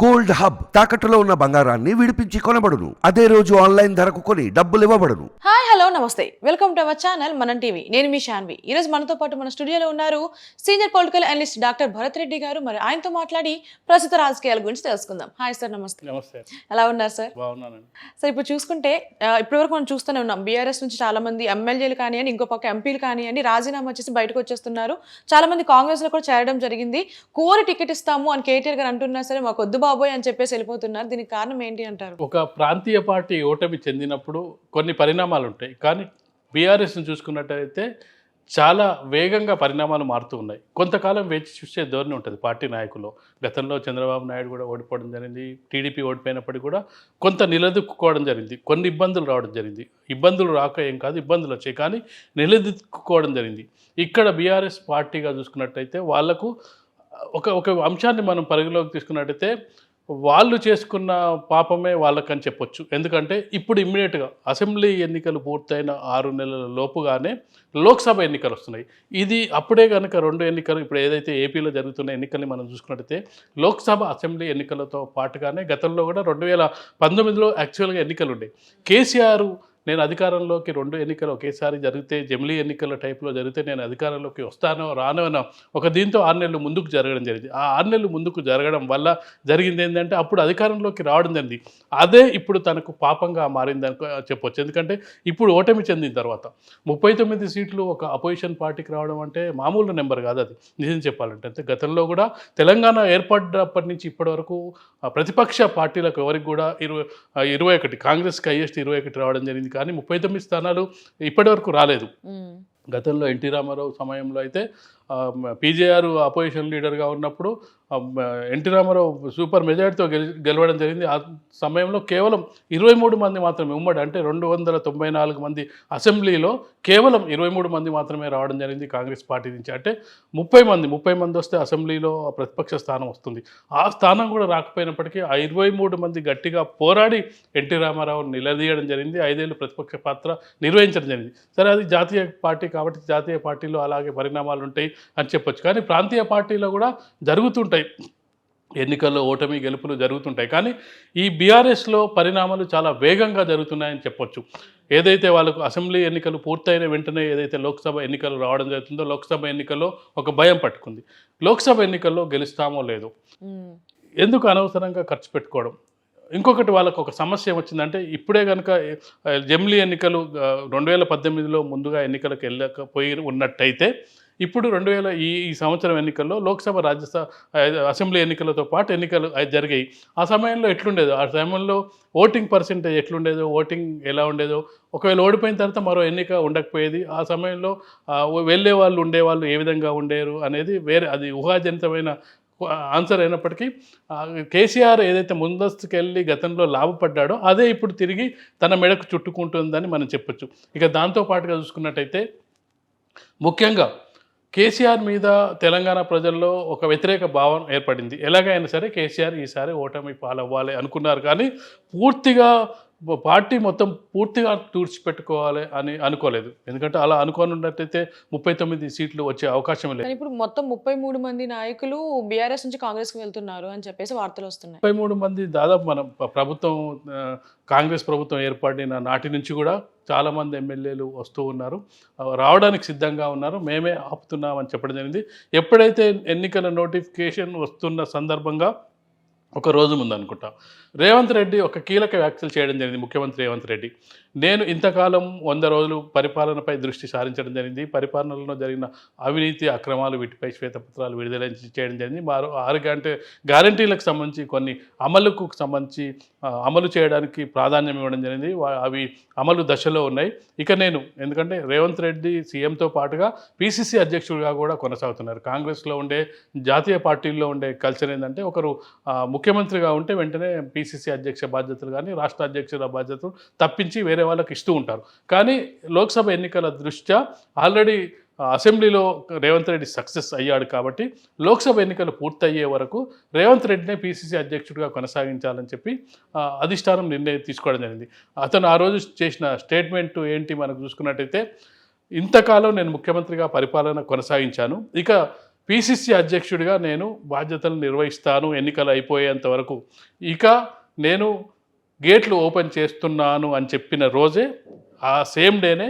Gold hub తాకట్టులో ఉన్న బంగారాన్ని విడిపించి కొనబడును. అదే రోజు ఆన్లైన్ ధరకు కొని డబ్బులు ఇవ్వబడును. హాయ్ హలో నమస్తే. Welcome to our channel Manam TV. నేను మీ శాన్వి ఈ రోజు మనతో పాటు మన స్టూడియోలో ఉన్నారు senior political analyst doctor Bharat Reddy గారు. మరి ఆయనతో మాట్లాడి ప్రస్తుత రాజకీయాల గురించి తెలుసుకుందాం. హాయ్ సార్ నమస్తే. నమస్తే. ఎలా ఉన్నారు సార్? బాగున్నానండి. సార్ ఇప్పుడు చూసుకుంటే ఆ, ఇప్పటివరకు మనం చూస్తూనే ఉన్నాం. బీఆర్ఎస్ నుంచి చాలా మంది ఎమ్మెల్యేలు కానివ్వండి ఇంకో పక్క ఎంపీలు కానివ్వండి రాజీనామా చేసి బయటకు వచ్చేస్తున్నారు. చాలా మంది కాంగ్రెస్లో కూడా చేరడం జరిగింది. కోరి టికెట్ ఇస్తాము అని కేటీఆర్ గారు అంటున్నా సరే మాకు వద్దు బాబోయ్ అని చెప్పేసి వెళ్ళిపోతున్నారు. దీనికి కారణం ఏంటి అంటారు? ఒక ప్రాంతీయ పార్టీ ఓటమి చెందినప్పుడు కొన్ని పరిణామాలు ఉంటాయి. కానీ బీఆర్ఎస్ని చూసుకున్నట్టయితే చాలా వేగంగా పరిణామాలు మారుతూ ఉన్నాయి. కొంతకాలం వేచి చూసే ధోరణి ఉంటుంది పార్టీ నాయకులు. గతంలో చంద్రబాబు నాయుడు కూడా ఓడిపోవడం జరిగింది. టీడీపీ ఓడిపోయినప్పటికీ కూడా కొంత నిలదొక్కుకోవడం జరిగింది. కొన్ని ఇబ్బందులు రావడం జరిగింది. ఇబ్బందులు రాక ఏం కాదు ఇబ్బందులు వచ్చాయి. కానీ నిలదొక్కుకోవడం జరిగింది. ఇక్కడ బీఆర్ఎస్ పార్టీగా చూసుకున్నట్టయితే వాళ్ళకు ఒక ఒక అంశాన్ని మనం పరిగణలోకి తీసుకున్నట్టయితే వాళ్ళు చేసుకున్న పాపమే వాళ్ళకని చెప్పొచ్చు. ఎందుకంటే ఇప్పుడు ఇమ్మీడియట్గా అసెంబ్లీ ఎన్నికలు పూర్తయిన ఆరు నెలల లోపుగానే లోక్సభ ఎన్నికలు వస్తున్నాయి. ఇది అప్పుడే కనుక రెండు ఎన్నికలు ఇప్పుడు ఏదైతే ఏపీలో జరుగుతున్న ఎన్నికల్ని మనం చూసుకున్నట్టయితే లోక్సభ అసెంబ్లీ ఎన్నికలతో పాటుగానే గతంలో కూడా రెండు వేల పంతొమ్మిదిలో యాక్చువల్గా ఎన్నికలు ఉండే కేసీఆర్ నేను అధికారంలోకి రెండు ఎన్నికలు ఒకేసారి జరిగితే జమిలీ ఎన్నికల టైప్లో జరిగితే నేను అధికారంలోకి వస్తానో రానో ఒక దీంతో ఆరు నెలలు ముందుకు జరగడం జరిగింది. ఆ ఆరు నెలలు ముందుకు జరగడం వల్ల జరిగింది ఏంటంటే అప్పుడు అధికారంలోకి రావడం జరిగింది. అదే ఇప్పుడు తనకు పాపంగా మారింది చెప్పొచ్చు. ఎందుకంటే ఇప్పుడు ఓటమి చెందిన తర్వాత ముప్పై తొమ్మిది సీట్లు ఒక అపోజిషన్ పార్టీకి రావడం అంటే మామూలు నెంబర్ కాదు అది. నిజం చెప్పాలంటే అంటే గతంలో కూడా తెలంగాణ ఏర్పడ్డప్పటి నుంచి ఇప్పటి వరకు ప్రతిపక్ష పార్టీలకు ఎవరికి కూడా ఇరవై ఇరవై ఒకటి కాంగ్రెస్కి హైయెస్ట్ ఇరవై ఒకటి రావడం జరిగింది. కానీ ముప్పై తొమ్మిది స్థానాలు ఇప్పటి వరకు రాలేదు గతంలో ఎన్టీ రామారావు సమయంలో అయితే పీజేఆర్ అపోజిషన్ లీడర్గా ఉన్నప్పుడు ఎన్టీ రామారావు సూపర్ మెజార్టీతో గెలి గెలవడం జరిగింది. ఆ సమయంలో కేవలం ఇరవై మూడు మంది మాత్రమే ఉమ్మడి అంటే రెండు వందల తొంభై నాలుగు మంది అసెంబ్లీలో కేవలం ఇరవై మూడు మంది మాత్రమే రావడం జరిగింది కాంగ్రెస్ పార్టీ నుంచి. అంటే ముప్పై మంది ముప్పై మంది వస్తే అసెంబ్లీలో ప్రతిపక్ష స్థానం వస్తుంది. ఆ స్థానం కూడా రాకపోయినప్పటికీ ఆ ఇరవై మూడు మంది గట్టిగా పోరాడి ఎన్టీ రామారావు నిలదీయడం జరిగింది. ఐదేళ్ళు ప్రతిపక్ష పాత్ర నిర్వహించడం జరిగింది. సరే అది జాతీయ పార్టీ కాబట్టి జాతీయ పార్టీలో అలాగే పరిణామాలు ఉంటాయి. అని చెప్పొచ్చు. కానీ ప్రాంతీయ పార్టీలో కూడా జరుగుతుంటాయి. ఎన్నికల్లో ఓటమి గెలుపులు జరుగుతుంటాయి. కానీ ఈ బీఆర్ఎస్లో పరిణామాలు చాలా వేగంగా జరుగుతున్నాయని చెప్పొచ్చు. ఏదైతే వాళ్ళకు అసెంబ్లీ ఎన్నికలు పూర్తయిన వెంటనే ఏదైతే లోక్సభ ఎన్నికలు రావడం జరుగుతుందో లోక్సభ ఎన్నికల్లో ఒక భయం పట్టుకుంది. లోక్సభ ఎన్నికల్లో గెలుస్తామో లేదో? ఎందుకు అనవసరంగా ఖర్చు పెట్టుకోవడం? ఇంకొకటి వాళ్ళకు ఒక సమస్య వచ్చిందంటే ఇప్పుడే కనుక జమిలీ ఎన్నికలు రెండు వేల పద్దెనిమిదిలో ముందుగా ఎన్నికలకు వెళ్ళకపోయి ఉన్నట్టయితే ఇప్పుడు రెండు వేల ఈ ఈ సంవత్సరం ఎన్నికల్లో లోక్సభ రాజ్యసభ అసెంబ్లీ ఎన్నికలతో పాటు ఎన్నికలు జరిగాయి. ఆ సమయంలో ఎట్లుండేదో ఆ సమయంలో ఓటింగ్ పర్సెంటేజ్ ఎట్లుండేదో ఓటింగ్ ఎలా ఉండేదో ఒకవేళ ఓడిపోయిన తర్వాత మరో ఎన్నిక ఉండకపోయేది ఆ సమయంలో వెళ్ళే వాళ్ళు ఉండేవాళ్ళు ఏ విధంగా ఉండేరు అనేది వేరే అది ఊహాజనితమైన ఆన్సర్ అయినప్పటికీ కేసీఆర్ ఏదైతే ముందస్తుకు వెళ్ళి గతంలో లాభపడ్డాడో అదే ఇప్పుడు తిరిగి తన మెడకు చుట్టుకుంటుందని మనం చెప్పొచ్చు. ఇక దాంతో పాటుగా చూసుకున్నట్టయితే ముఖ్యంగా కేసీఆర్ మీద తెలంగాణ ప్రజల్లో ఒక వ్యతిరేక భావం ఏర్పడింది. ఎలాగైనా సరే కేసీఆర్ ఈసారి ఓటమి పాలవ్వాలి అనుకున్నారు కానీ పూర్తిగా పార్టీ మొత్తం పూర్తిగా తుడిచిపెట్టుకోవాలి అని అనుకోలేదు. ఎందుకంటే అలా అనుకోని ఉన్నట్టయితే ముప్పై తొమ్మిది సీట్లు వచ్చే అవకాశం లేదు. ఇప్పుడు మొత్తం ముప్పై మూడు మంది నాయకులు బీఆర్ఎస్ నుంచి కాంగ్రెస్కి వెళ్తున్నారు అని చెప్పేసి వార్తలు వస్తున్నాయి. ముప్పై మూడు మంది దాదాపు మన ప్రభుత్వం కాంగ్రెస్ ప్రభుత్వం ఏర్పడిన నాటి నుంచి కూడా చాలామంది ఎమ్మెల్యేలు వస్తూ ఉన్నారు. రావడానికి సిద్ధంగా ఉన్నారు. మేమే ఆపుతున్నామని చెప్పడం జరిగింది. ఎప్పుడైతే ఎన్నికల నోటిఫికేషన్ వస్తున్న సందర్భంగా ఒక రోజు ముందు అనుకుంటా రేవంత్ రెడ్డి ఒక కీలక వ్యాఖ్యలు చేయడం జరిగింది ముఖ్యమంత్రి రేవంత్ రెడ్డి. నేను ఇంతకాలం వంద రోజులు పరిపాలనపై దృష్టి సారించడం జరిగింది. పరిపాలనలో జరిగిన అవినీతి అక్రమాలు వీటిపై శ్వేతపత్రాలు విడుదల చేయడం జరిగింది. మరో ఆరు గంటే గ్యారంటీలకు సంబంధించి కొన్ని అమలుకు సంబంధించి అమలు చేయడానికి ప్రాధాన్యం ఇవ్వడం జరిగింది. అవి అమలు దశలో ఉన్నాయి. ఇక నేను ఎందుకంటే రేవంత్ రెడ్డి సీఎంతో పాటుగా పిసిసి అధ్యక్షుడిగా కూడా కొనసాగుతున్నారు. కాంగ్రెస్లో ఉండే జాతీయ పార్టీల్లో ఉండే కల్చర్ ఏంటంటే ఒకరు ముఖ్యమంత్రిగా ఉంటే వెంటనే పిసిసి అధ్యక్ష బాధ్యతలు కానీ రాష్ట్ర అధ్యక్షుల బాధ్యతలు తప్పించి వేరే వాళ్ళకి ఇస్తూ ఉంటారు. కానీ లోక్సభ ఎన్నికల దృష్ట్యా ఆల్రెడీ అసెంబ్లీలో రేవంత్ రెడ్డి సక్సెస్ అయ్యాడు కాబట్టి లోక్సభ ఎన్నికలు పూర్తయ్యే వరకు రేవంత్ రెడ్డినే పీసీసీ అధ్యక్షుడిగా కొనసాగించాలని చెప్పి అధిష్టానం నిర్ణయం తీసుకోవడం జరిగింది. అతను ఆ రోజు చేసిన స్టేట్మెంట్ ఏంటి మనకు చూసుకున్నట్టయితే ఇంతకాలం నేను ముఖ్యమంత్రిగా పరిపాలన కొనసాగించాను. ఇక పిసిసి అధ్యక్షుడిగా నేను బాధ్యతలు నిర్వహిస్తాను ఎన్నికలు అయిపోయేంత వరకు. ఇక నేను గేట్లు ఓపెన్ చేస్తున్నాను అని చెప్పిన రోజే ఆ సేమ్ డేనే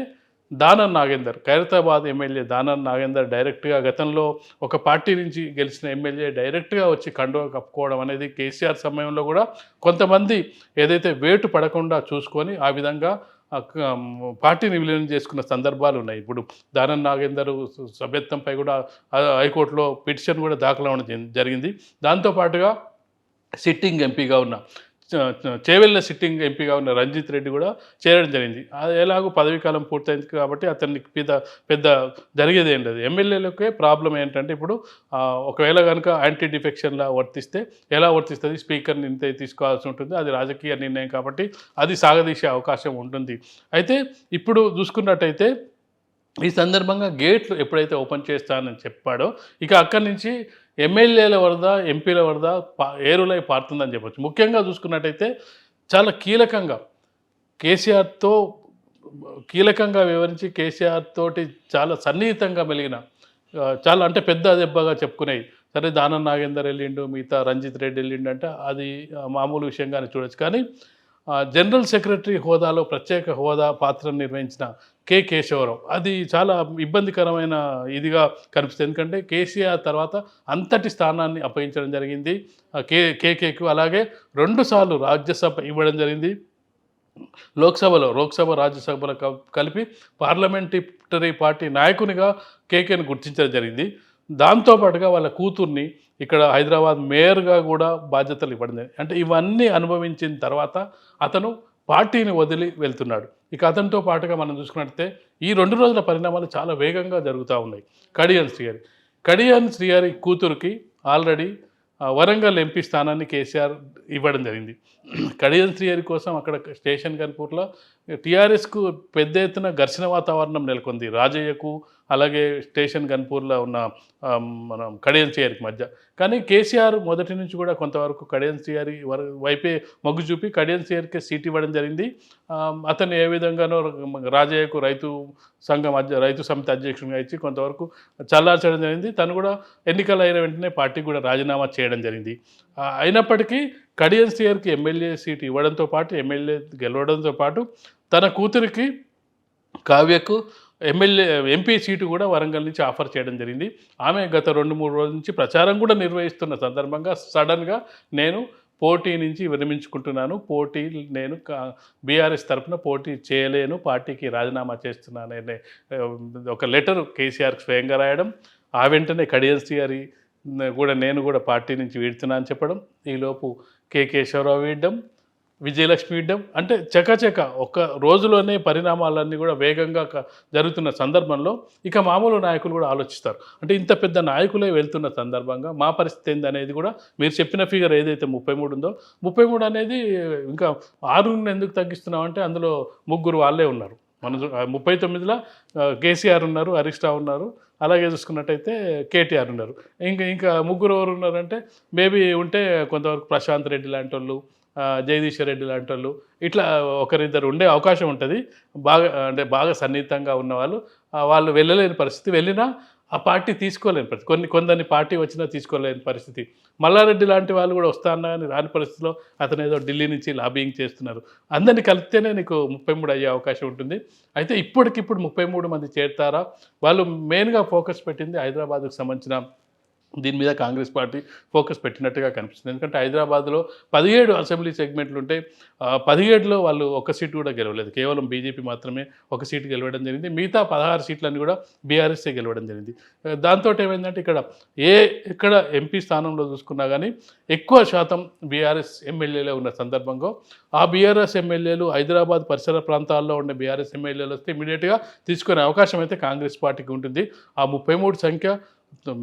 దానన్ నాగేందర్ ఖైరతాబాద్ ఎమ్మెల్యే దానన్ నాగేందర్ డైరెక్ట్గా గతంలో ఒక పార్టీ నుంచి గెలిచిన ఎమ్మెల్యే డైరెక్ట్గా వచ్చి కండువా కప్పుకోవడం అనేది కేసీఆర్ సమయంలో కూడా కొంతమంది ఏదైతే వేటు పడకుండా చూసుకొని ఆ విధంగా పార్టీని విలీనం చేసుకున్న సందర్భాలు ఉన్నాయి. ఇప్పుడు దానన్ నాగేందర్ సభ్యత్వంపై కూడా హైకోర్టులో పిటిషన్ కూడా దాఖలు అవ్వడం జరిగింది. దాంతోపాటుగా సిట్టింగ్ ఎంపీగా ఉన్న చేవెళ్ళ సిట్టింగ్ ఎంపీగా ఉన్న రంజిత్ రెడ్డి కూడా చేరడం జరిగింది. అది ఎలాగో పదవీ కాలం పూర్తయింది కాబట్టి అతనికి పెద్ద పెద్ద జరిగేది ఏం లేదు. ఎమ్మెల్యేలకే ప్రాబ్లం ఏంటంటే ఇప్పుడు ఒకవేళ కనుక యాంటీ డిఫెక్షన్లా వర్తిస్తే ఎలా వర్తిస్తుంది? స్పీకర్ని ఇంత తీసుకోవాల్సి ఉంటుంది. అది రాజకీయ నిర్ణయం కాబట్టి అది సాగదీసే అవకాశం ఉంటుంది. అయితే ఇప్పుడు చూసుకున్నట్టయితే ఈ సందర్భంగా గేట్లు ఎప్పుడైతే ఓపెన్ చేస్తానని చెప్పాడో ఇక అక్కడి నుంచి ఎమ్మెల్యేల వరద ఎంపీల వరద పా ఏరులై పారుతుందని చెప్పొచ్చు. ముఖ్యంగా చూసుకున్నట్టయితే చాలా కీలకంగా కేసీఆర్తో కీలకంగా వివరించి కేసీఆర్ తోటి చాలా సన్నిహితంగా మెలిగిన చాలా అంటే పెద్ద దెబ్బగా చెప్పుకునేవి సరే దానం నాగేందర్ వెళ్ళిండు మిగతా రంజిత్ రెడ్డి వెళ్ళిండు అంటే అది మామూలు విషయంగానే చూడొచ్చు. కానీ జనరల్ సెక్రటరీ హోదాలో ప్రత్యేక హోదా పాత్రను నిర్వహించిన కె కేశవరావు. అది చాలా ఇబ్బందికరమైన ఇదిగా కనిపిస్తుంది. ఎందుకంటే కేసీఆర్ తర్వాత అంతటి స్థానాన్ని అప్పగించడం జరిగింది. కే కేకేకు అలాగే రెండుసార్లు రాజ్యసభ ఇవ్వడం జరిగింది. లోక్సభలో లోక్సభ రాజ్యసభలో క- కలిపి పార్లమెంటరీ పార్టీ నాయకునిగా కేకేని గుర్తించడం జరిగింది. దాంతోపాటుగా వాళ్ళ కూతుర్ని ఇక్కడ హైదరాబాద్ మేయర్గా కూడా బాధ్యతలు ఇవ్వడం అంటే ఇవన్నీ అనుభవించిన తర్వాత అతను పార్టీని వదిలి వెళ్తున్నాడు. ఇక అతనితో పాటుగా మనం చూసుకున్నట్టే ఈ రెండు రోజుల పరిణామాలు చాలా వేగంగా జరుగుతూ ఉన్నాయి. కడియన్ శ్రీహరి. కడియన్ శ్రీహరి కూతురుకి ఆల్రెడీ వరంగల్ ఎంపీ స్థానాన్ని కేసీఆర్ ఇవ్వడం జరిగింది. కడియం శ్రీహరి కోసం అక్కడ స్టేషన్ కన్పూర్లో టీఆర్ఎస్కు పెద్ద ఎత్తున ఘర్షణ వాతావరణం నెలకొంది. రాజయ్యకు అలాగే స్టేషన్ గన్పూర్లో ఉన్న మనం కడియన్సీఆర్కి మధ్య. కానీ కేసీఆర్ మొదటి నుంచి కూడా కొంతవరకు కడియన్సీఆర్ వైపే మొగ్గు చూపి కడియం సీట్ ఇవ్వడం జరిగింది. అతను ఏ విధంగానో రాజయ్యకు రైతు సంఘం రైతు సమితి అధ్యక్షునిగా ఇచ్చి కొంతవరకు చల్లార్చడం జరిగింది. తను కూడా ఎన్నికలు అయిన వెంటనే పార్టీకి కూడా రాజీనామా చేయడం జరిగింది. అయినప్పటికీ కడియన్ ఎమ్మెల్యే సీట్ ఇవ్వడంతో పాటు ఎమ్మెల్యే గెలవడంతో పాటు తన కూతురికి కావ్యకు ఎమ్మెల్యే ఎంపీ సీటు కూడా వరంగల్ నుంచి ఆఫర్ చేయడం జరిగింది. ఆమె గత రెండు మూడు రోజుల నుంచి ప్రచారం కూడా నిర్వహిస్తున్న సందర్భంగా సడన్గా నేను పోటీ నుంచి విరమించుకుంటున్నాను. పోటీ నేను బీఆర్ఎస్ తరఫున పోటీ చేయలేను. పార్టీకి రాజీనామా చేస్తున్నాను అనే ఒక లెటర్ కేసీఆర్కి స్వయంగా రాయడం ఆ వెంటనే కడియన్సీ గారి కూడా నేను కూడా పార్టీ నుంచి వీడుతున్నా అని చెప్పడం ఈలోపు కె. కేశవరావు వీడడం విజయలక్ష్మి యుద్ధం. అంటే చకచక ఒక్క రోజులోనే పరిణామాలన్నీ కూడా వేగంగా జరుగుతున్న సందర్భంలో ఇక మామూలు నాయకులు కూడా ఆలోచిస్తారు. అంటే ఇంత పెద్ద నాయకులే వెళ్తున్న సందర్భంగా మా పరిస్థితి ఏంది అనేది కూడా మీరు చెప్పిన ఫిగర్ ఏదైతే ముప్పై మూడు ఉందో ముప్పై మూడు అనేది ఇంకా ఆరుగురిని ఎందుకు తగ్గిస్తున్నాం అంటే అందులో ముగ్గురు వాళ్ళే ఉన్నారు. మన ముప్పై తొమ్మిదిలో కేసీఆర్ ఉన్నారు హరీష్ రావు ఉన్నారు అలాగే చూసుకున్నట్టయితే కేటీఆర్ ఉన్నారు. ఇంకా ఇంకా ముగ్గురు ఎవరు ఉన్నారంటే మేబీ ఉంటే కొంతవరకు ప్రశాంత్ రెడ్డి లాంటి వాళ్ళు జగదీశ్వర్ రెడ్డి లాంటి వాళ్ళు ఇట్లా ఒకరిద్దరు ఉండే అవకాశం ఉంటుంది. బాగా అంటే బాగా సన్నిహితంగా ఉన్నవాళ్ళు వాళ్ళు. వెళ్ళలేని పరిస్థితి. వెళ్ళినా ఆ పార్టీ తీసుకోలేని పరిస్థితి. కొన్ని కొందరిని పార్టీ వచ్చినా తీసుకోలేని పరిస్థితి. మల్లారెడ్డి లాంటి వాళ్ళు కూడా వస్తా రాని పరిస్థితిలో అతను ఏదో ఢిల్లీ నుంచి లాబింగ్ చేస్తున్నారు. అందరినీ కలిపితేనే నీకు ముప్పై మూడు అయ్యే అవకాశం ఉంటుంది. అయితే ఇప్పటికిప్పుడు ముప్పై మూడు మంది చేరుతారా? వాళ్ళు మెయిన్గా ఫోకస్ పెట్టింది హైదరాబాద్కు సంబంధించిన దీని మీద కాంగ్రెస్ పార్టీ ఫోకస్ పెట్టినట్టుగా కనిపిస్తుంది. ఎందుకంటే హైదరాబాద్లో పదిహేడు అసెంబ్లీ సెగ్మెంట్లు ఉంటే ఆ, పదిహేడులో వాళ్ళు ఒక సీటు కూడా గెలవలేదు. కేవలం బీజేపీ మాత్రమే ఒక సీటు గెలవడం జరిగింది. మిగతా పదహారు సీట్లన్నీ కూడా బీఆర్ఎస్ఏ గెలవడం జరిగింది. దాంతో ఏమైందంటే ఇక్కడ ఏ ఇక్కడ ఎంపీ స్థానంలో చూసుకున్నా కానీ ఎక్కువ శాతం బీఆర్ఎస్ ఎమ్మెల్యేలే ఉన్న సందర్భంగా ఆ బీఆర్ఎస్ ఎమ్మెల్యేలు హైదరాబాద్ పరిసర ప్రాంతాల్లో ఉండే బీఆర్ఎస్ ఎమ్మెల్యేలు వస్తే ఇమీడియట్గా తీసుకునే అవకాశం అయితే కాంగ్రెస్ పార్టీకి ఉంటుంది. ఆ ముప్పై మూడు సంఖ్య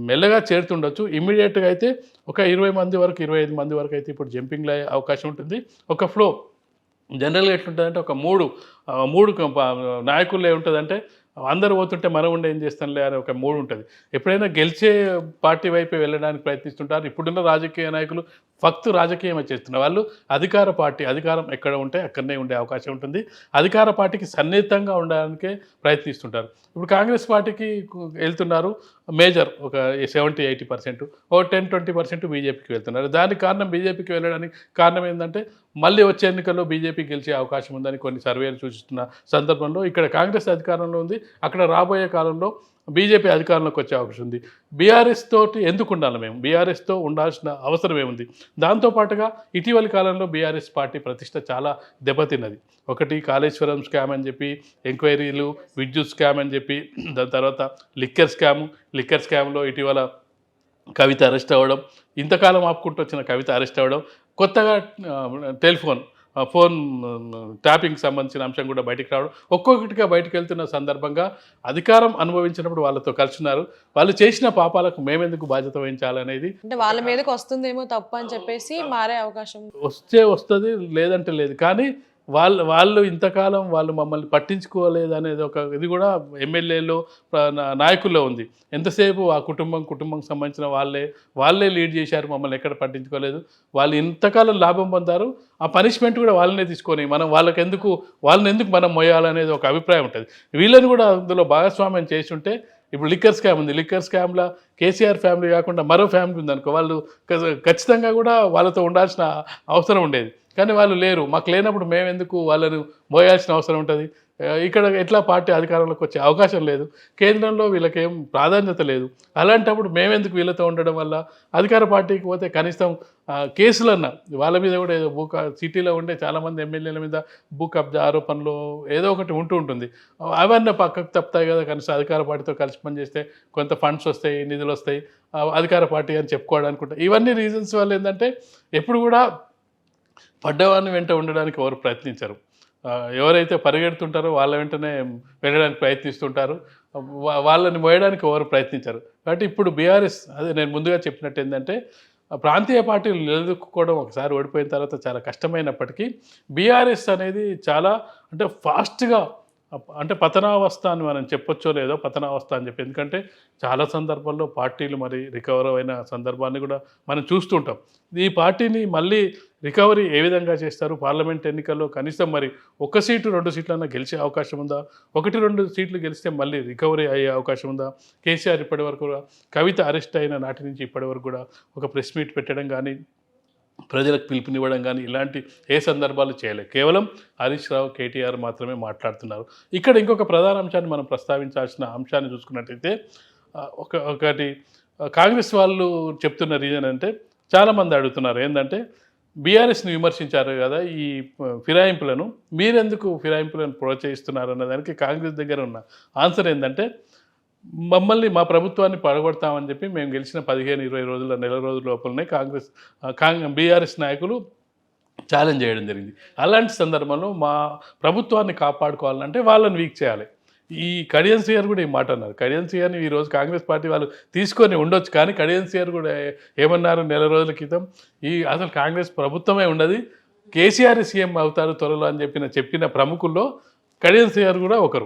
మెల్లగా చేరుతుండొచ్చు. ఇమీడియట్గా అయితే ఒక ఇరవై మంది వరకు ఇరవై ఐదు మంది వరకు అయితే ఇప్పుడు జంపింగ్లో అయ్యే అవకాశం ఉంటుంది. ఒక ఫ్లో జనరల్గా ఎట్లుంటుందంటే ఒక మూడు మూడు నాయకుల్లో ఏముంటుందంటే అందరూ పోతుంటే మనం ఉండి ఏం చేస్తాంలే అని ఒక మూడు ఉంటుంది. ఎప్పుడైనా గెలిచే పార్టీ వైపు వెళ్ళడానికి ప్రయత్నిస్తుంటారు. ఇప్పుడున్న రాజకీయ నాయకులు ఫక్త్ రాజకీయమే చేస్తున్నారు. వాళ్ళు అధికార పార్టీ అధికారం ఎక్కడ ఉంటే అక్కడనే ఉండే అవకాశం ఉంటుంది. అధికార పార్టీకి సన్నిహితంగా ఉండడానికే ప్రయత్నిస్తుంటారు. ఇప్పుడు కాంగ్రెస్ పార్టీకి వెళ్తున్నారు మేజర్ ఒక సెవెంటీ ఎయిటీ పర్సెంట్ ఓ టెన్ ట్వంటీ పర్సెంట్ బీజేపీకి వెళ్తున్నారు. దానికి కారణం బీజేపీకి వెళ్ళడానికి కారణం ఏంటంటే మళ్ళీ వచ్చే ఎన్నికల్లో బీజేపీ గెలిచే అవకాశం ఉందని కొన్ని సర్వేలు చూసి సూచిస్తున్న సందర్భంలో ఇక్కడ కాంగ్రెస్ అధికారంలో ఉంది. అక్కడ రాబోయే కాలంలో బీజేపీ అధికారంలోకి వచ్చే అవకాశం ఉంది. బీఆర్ఎస్ తోటి ఎందుకు ఉండాలి మేము? బీఆర్ఎస్తో ఉండాల్సిన అవసరం ఏముంది? దాంతోపాటుగా ఇటీవలి కాలంలో బీఆర్ఎస్ పార్టీ ప్రతిష్ట చాలా దెబ్బతిన్నది. ఒకటి కాళేశ్వరం స్కామ్ అని చెప్పి ఎంక్వైరీలు విద్యుత్ స్కామ్ అని చెప్పి దాని తర్వాత లిక్కర్ స్కామ్ లిక్కర్ స్కామ్లో ఇటీవల కవిత అరెస్ట్ అవ్వడం ఇంతకాలం ఆపుకుంటూ వచ్చిన కవిత అరెస్ట్ అవ్వడం కొత్తగా టెలిఫోన్ ఫోన్ ట్యాపింగ్ సంబంధించిన అంశం కూడా బయటికి రావడం ఒక్కొక్కటిగా బయటకు వెళ్తున్న సందర్భంగా అధికారం అనుభవించినప్పుడు వాళ్ళతో కలిసినారు. వాళ్ళు చేసిన పాపాలకు మేమెందుకు బాధ్యత వహించాలనేది అంటే వాళ్ళ మీదకి వస్తుందేమో తప్పు అని చెప్పేసి మారే అవకాశం వస్తే వస్తుంది లేదంటే లేదు. కానీ వాళ్ళు వాళ్ళు ఇంతకాలం వాళ్ళు మమ్మల్ని పట్టించుకోలేదు అనేది ఒక ఇది కూడా ఎమ్మెల్యేలో నాయకుల్లో ఉంది. ఎంతసేపు ఆ కుటుంబం కుటుంబం సంబంధించిన వాళ్ళే వాళ్ళే లీడ్ చేశారు మమ్మల్ని ఎక్కడ పట్టించుకోలేదు. వాళ్ళు ఇంతకాలం లాభం పొందారు ఆ పనిష్మెంట్ కూడా వాళ్ళనే తీసుకొని మనం వాళ్ళకి ఎందుకు వాళ్ళని ఎందుకు మనం మొయ్యాలనేది ఒక అభిప్రాయం ఉంటుంది. వీళ్ళని కూడా అందులో భాగస్వామ్యం చేసి ఉంటే ఇప్పుడు లిక్కర్ స్కామ్ ఉంది. లిక్కర్ స్కామ్లో కేసీఆర్ ఫ్యామిలీ కాకుండా మరో ఫ్యామిలీ ఉందనుకో వాళ్ళు ఖచ్చితంగా కూడా వాళ్ళతో ఉండాల్సిన అవసరం ఉండేది. కానీ వాళ్ళు లేరు. మాకు లేనప్పుడు మేము ఎందుకు వాళ్ళను మోయాల్సిన అవసరం ఉంటుంది? ఇక్కడ ఎట్లా పార్టీ అధికారంలోకి వచ్చే అవకాశం లేదు. కేంద్రంలో వీళ్ళకేం ప్రాధాన్యత లేదు. అలాంటప్పుడు మేమెందుకు వీళ్ళతో ఉండడం వల్ల అధికార పార్టీకి పోతే కనీసం కేసులన్న కేసులన్నా వాళ్ళ మీద కూడా ఏదో భూ సిటీలో ఉండే చాలామంది ఎమ్మెల్యేల మీద భూ కబ్జా ఆరోపణలు ఏదో ఒకటి ఉంటూ ఉంటుంది. అవన్నీ పక్కకు తప్పుతాయి కదా కనీసం అధికార పార్టీతో కలిసి పనిచేస్తే కొంత ఫండ్స్ వస్తాయి నిధులు వస్తాయి అధికార పార్టీ అని చెప్పుకోవడానికి ఉంటాయి ఇవన్నీ రీజన్స్ వల్ల ఏంటంటే ఎప్పుడు కూడా పడ్డవాడిని వెంట ఉండడానికి ఎవరు ప్రయత్నించరు. ఎవరైతే పరిగెడుతుంటారో వాళ్ళ వెంటనే వెళ్ళడానికి ప్రయత్నిస్తుంటారు. వాళ్ళని మోయడానికి ఎవరు ప్రయత్నించారు. కాబట్టి ఇప్పుడు బీఆర్ఎస్ అదే నేను ముందుగా చెప్పినట్టు ఏంటంటే ప్రాంతీయ పార్టీలు నిలదొక్కుకోవడం ఒకసారి ఓడిపోయిన తర్వాత చాలా కష్టమైనప్పటికీ బీఆర్ఎస్ అనేది చాలా అంటే ఫాస్ట్గా అంటే పతనావస్థ అని మనం చెప్పొచ్చో లేదో పతనావస్థ అని చెప్పి. ఎందుకంటే చాలా సందర్భాల్లో పార్టీలు మరి రికవర్ అయిన సందర్భాన్ని కూడా మనం చూస్తుంటాం. ఈ పార్టీని మళ్ళీ రికవరీ ఏ విధంగా చేస్తారు? పార్లమెంట్ ఎన్నికల్లో కనీసం మరి ఒక సీటు రెండు సీట్లన్నా గెలిచే అవకాశం ఉందా? ఒకటి రెండు సీట్లు గెలిస్తే మళ్ళీ రికవరీ అయ్యే అవకాశం ఉందా? కేసీఆర్ ఇప్పటి వరకు కూడా కవిత అరెస్ట్ అయిన నాటి నుంచి ఇప్పటి వరకు కూడా ఒక ప్రెస్ మీట్ పెట్టడం కానీ ప్రజలకు పిలుపునివ్వడం కానీ ఇలాంటి ఏ సందర్భాలు చేయలేదు కేవలం హరీష్ రావు కేటీఆర్ మాత్రమే మాట్లాడుతున్నారు. ఇక్కడ ఇంకొక ప్రధాన అంశాన్ని మనం ప్రస్తావించాల్సిన అంశాన్ని చూసుకున్నట్టయితే ఒక ఒకటి కాంగ్రెస్ వాళ్ళు చెప్తున్న రీజన్ అంటే చాలామంది అడుగుతున్నారు. ఏంటంటే బీఆర్ఎస్ని విమర్శించారు కదా ఈ ఫిరాయింపులను. మీరెందుకు ఫిరాయింపులను ప్రోత్సహిస్తున్నారు అన్న దానికి కాంగ్రెస్ దగ్గర ఉన్న ఆన్సర్ ఏంటంటే మమ్మల్ని మా ప్రభుత్వాన్ని పడగొడతామని చెప్పి మేము గెలిచిన పదిహేను ఇరవై రోజుల నెల రోజుల లోపలనే కాంగ్రెస్ ఆ, కాంగ్ బీఆర్ఎస్ నాయకులు ఛాలెంజ్ చేయడం జరిగింది. అలాంటి సందర్భంలో మా ప్రభుత్వాన్ని కాపాడుకోవాలంటే వాళ్ళని వీక్ చేయాలి. ఈ కడియన్ సిఆర్ కూడా ఈ మాట అన్నారు. కడియన్ సిఆర్ని ఈరోజు కాంగ్రెస్ పార్టీ వాళ్ళు తీసుకొని ఉండొచ్చు కానీ కడియన్ సిఆర్ కూడా ఏమన్నారు నెల రోజుల క్రితం? ఈ అసలు కాంగ్రెస్ ప్రభుత్వమే ఉండదు. కేసీఆర్ సీఎం అవుతారు త్వరలో అని చెప్పిన చెప్పిన ప్రముఖుల్లో కడియన్ సిఆర్ కూడా ఒకరు.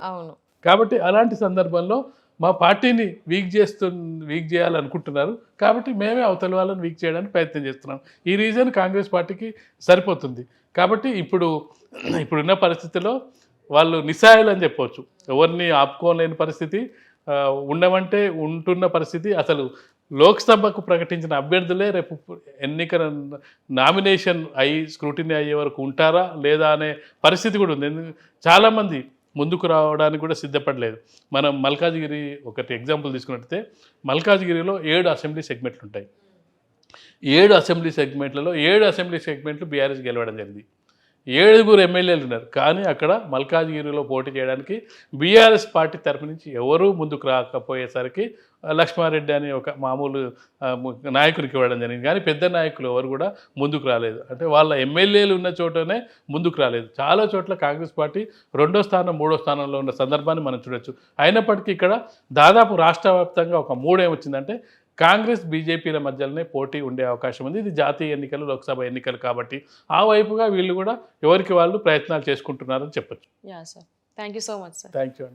కాబట్టి అలాంటి సందర్భంలో మా పార్టీని వీక్ చేస్తు వీక్ చేయాలనుకుంటున్నారు. కాబట్టి మేమే అవతల వాళ్ళని వీక్ చేయడానికి ప్రయత్నం చేస్తున్నాం. ఈ రీజన్ కాంగ్రెస్ పార్టీకి సరిపోతుంది. కాబట్టి ఇప్పుడు ఇప్పుడున్న పరిస్థితిలో వాళ్ళు నిస్సాయులు అని చెప్పవచ్చు ఎవరిని ఆపుకోలేని పరిస్థితి ఉండమంటే ఉంటున్న పరిస్థితి. అసలు లోక్సభకు ప్రకటించిన అభ్యర్థులే రేపు ఎన్నికల నామినేషన్ అయ్యి స్క్రూటినీ అయ్యే వరకు ఉంటారా లేదా అనే పరిస్థితి కూడా ఉంది. ఎందుకు చాలామంది ముందుకు రావడానికి కూడా సిద్ధపడలేదు. మనం మల్కాజ్గిరి ఒకటి ఎగ్జాంపుల్ తీసుకున్నట్టయితే మల్కాజ్గిరిలో ఏడు అసెంబ్లీ సెగ్మెంట్లు ఉంటాయి ఏడు అసెంబ్లీ సెగ్మెంట్లలో ఏడు అసెంబ్లీ సెగ్మెంట్లు బీఆర్ఎస్ గెలవడం జరిగింది. ఏడుగురు ఎమ్మెల్యేలు ఉన్నారు. కానీ అక్కడ మల్కాజ్గిరిలో పోటీ చేయడానికి బీఆర్ఎస్ పార్టీ తరపు నుంచి ఎవరూ ముందుకు రాకపోయేసరికి లక్ష్మారెడ్డి అని ఒక మామూలు నాయకుడికి నాయకునికి ఇవ్వడం జరిగింది. కానీ పెద్ద నాయకులు ఎవరు కూడా ముందుకు రాలేదు. అంటే వాళ్ళ ఎమ్మెల్యేలు ఉన్న చోటనే ముందుకు రాలేదు. చాలా చోట్ల కాంగ్రెస్ పార్టీ రెండో స్థానం మూడో స్థానంలో ఉన్న సందర్భాన్ని మనం చూడొచ్చు. అయినప్పటికీ ఇక్కడ దాదాపు రాష్ట్ర వ్యాప్తంగా ఒక మూడేమొచ్చిందంటే కాంగ్రెస్ బీజేపీల మధ్యలోనే పోటీ ఉండే అవకాశం ఉంది. ఇది జాతీయ ఎన్నికలు లోక్సభ ఎన్నికలు కాబట్టి ఆ వైపుగా వీళ్ళు కూడా ఎవరికి వాళ్ళు ప్రయత్నాలు చేసుకుంటున్నారని చెప్పొచ్చు. Yeah sir thank you so much sir thank you